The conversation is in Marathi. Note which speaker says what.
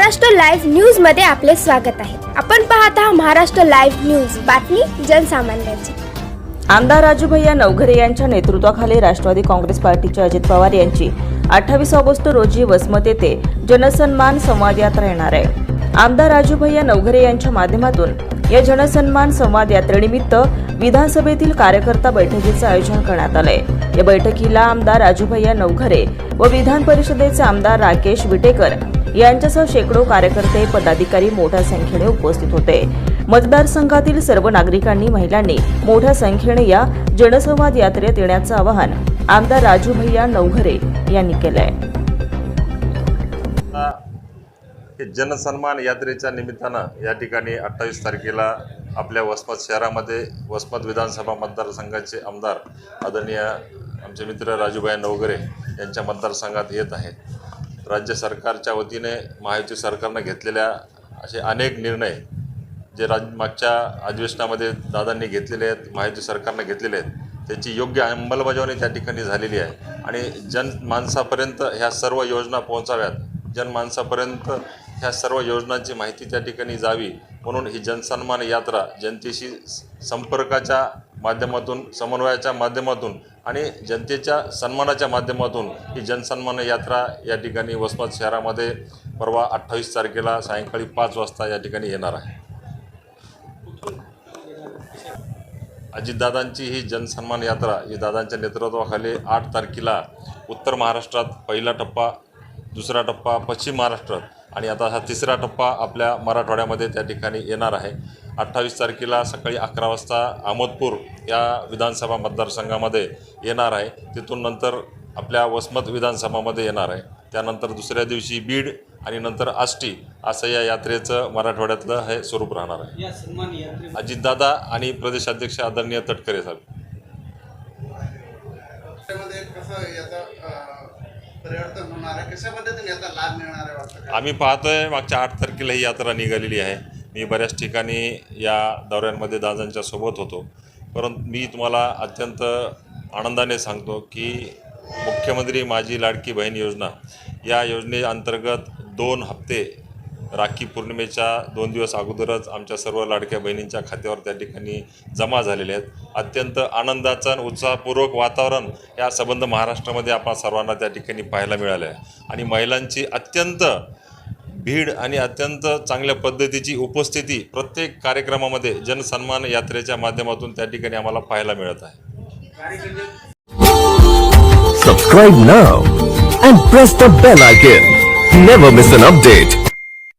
Speaker 1: महाराष्ट्र लाईव्ह न्यूजमध्ये आपले स्वागत आहे. आपण पाहत आहात महाराष्ट्र लाईव्ह न्यूज. बातमी जनसामान्यांची.
Speaker 2: आमदार राजूभैया नवघरे यांच्या नेतृत्वाखाली राष्ट्रवादी काँग्रेस पार्टीचे अजित पवार यांची अठ्ठावीस ऑगस्ट रोजी वसमत येथे जनसन्मान संवाद यात्रा येणार आहे. आमदार राजूभैया नवघरे यांच्या माध्यमातून या जनसन्मान संवाद यात्रेनिमित्त विधानसभेतील कार्यकर्ता बैठकीचे आयोजन करण्यात आलंय या बैठकीला आमदार राजूभैया नवघरे व विधान परिषदेचे आमदार राकेश विटेकर यांच्यासह शेकडो कार्यकर्ते पदाधिकारी मोठ्या संख्येने उपस्थित होते. मतदारसंघातील सर्व नागरिकांनी महिलांनी मोठ्या संख्येने या जनसंवाद यात्रेत येण्याचं आवाहन आमदार राजू भैया नवघरे यांनी केलंय.
Speaker 3: जनसन्मान यात्रेच्या निमित्तानं या ठिकाणी अठ्ठावीस तारखेला आपल्या वसमत शहरामध्ये वसमत विधानसभा मतदारसंघाचे आमदार आदरणीय आमचे मित्र राजूभाई नवगरे यांच्या मतदारसंघात येत आहेत. राज्य सरकारच्या वतीने महायुती सरकारनं घेतलेल्या असे अनेक निर्णय जे राज मागच्या अधिवेशनामध्ये दादांनी घेतलेले आहेत महायुती सरकारनं घेतलेले आहेत त्याची योग्य अंमलबजावणी त्या ठिकाणी झालेली आहे. आणि जन माणसापर्यंत ह्या सर्व योजना पोहोचाव्यात. जनमानसापर्यंत ह्या सर्व योजनांची माहिती त्या ठिकाणी जावी म्हणून ही जनसन्मान यात्रा जनतेशी संपर्काच्या माध्यमातून समन्वयाच्या माध्यमातून आणि जनतेच्या सन्मानाच्या माध्यमातून ही जनसन्मान यात्रा या ठिकाणी वसमत शहरामध्ये परवा अठ्ठावीस तारखेला सायंकाळी पाच वाजता या ठिकाणी येणार आहे. अजितदादांची ही जनसन्मान यात्रा ही दादांच्या नेतृत्वाखाली आठ तारखेला उत्तर महाराष्ट्रात पहिला टप्पा दुसरा टप्पा पश्चिम महाराष्ट्रात आणि आता हा तिसरा टप्पा आपल्या मराठवाड्यामध्ये त्या ठिकाणी येणार आहे. अठ्ठावीस तारखेला सकाळी अकरा वाजता अहमदपूर या विधानसभा मतदारसंघामध्ये येणार आहे. तिथून नंतर आपल्या वसमत विधानसभामध्ये येणार आहे. त्यानंतर दुसऱ्या दिवशी बीड आणि नंतर आष्टी असं या यात्रेचं मराठवाड्यातलं हे स्वरूप राहणार आहे.
Speaker 4: या सन्मान यात्रे
Speaker 3: अजितदादा आणि प्रदेशाध्यक्ष आदरणीय तटकरे साहेब.
Speaker 5: परिवर्तन होणार आहे. कशा पद्धतीने याचा लाभ मिळणार आहे वाटतं
Speaker 3: आम्ही पाहतोय मागच्या आठ तारखेला ही यात्रा निघालेली आहे. मी बऱ्याच ठिकाणी या दौऱ्यांमध्ये दादांच्या सोबत होतो. परंतु मी तुम्हाला अत्यंत आनंदाने सांगतो की मुख्यमंत्री माझी लाडकी बहीण योजना या योजनेअंतर्गत दोन हप्ते राखी पौर्णिमेच्या दोन दिवस अगोदरच आमच्या सर्व लाडक्या बहिणींच्या खात्यावर त्या ठिकाणी जमा झालेले आहेत. अत्यंत आनंदाचं आणि उत्साहपूर्वक वातावरण या संबंध महाराष्ट्रामध्ये आपण सर्वांना त्या ठिकाणी पाहायला मिळालं आहे. आणि महिलांची अत्यंत भीड आणि अत्यंत चांगल्या पद्धतीची उपस्थिती प्रत्येक कार्यक्रमामध्ये जनसन्मान यात्रेच्या माध्यमातून त्या ठिकाणी आम्हाला पाहायला मिळत आहे.
Speaker 6: Subscribe now and press the bell icon never miss an update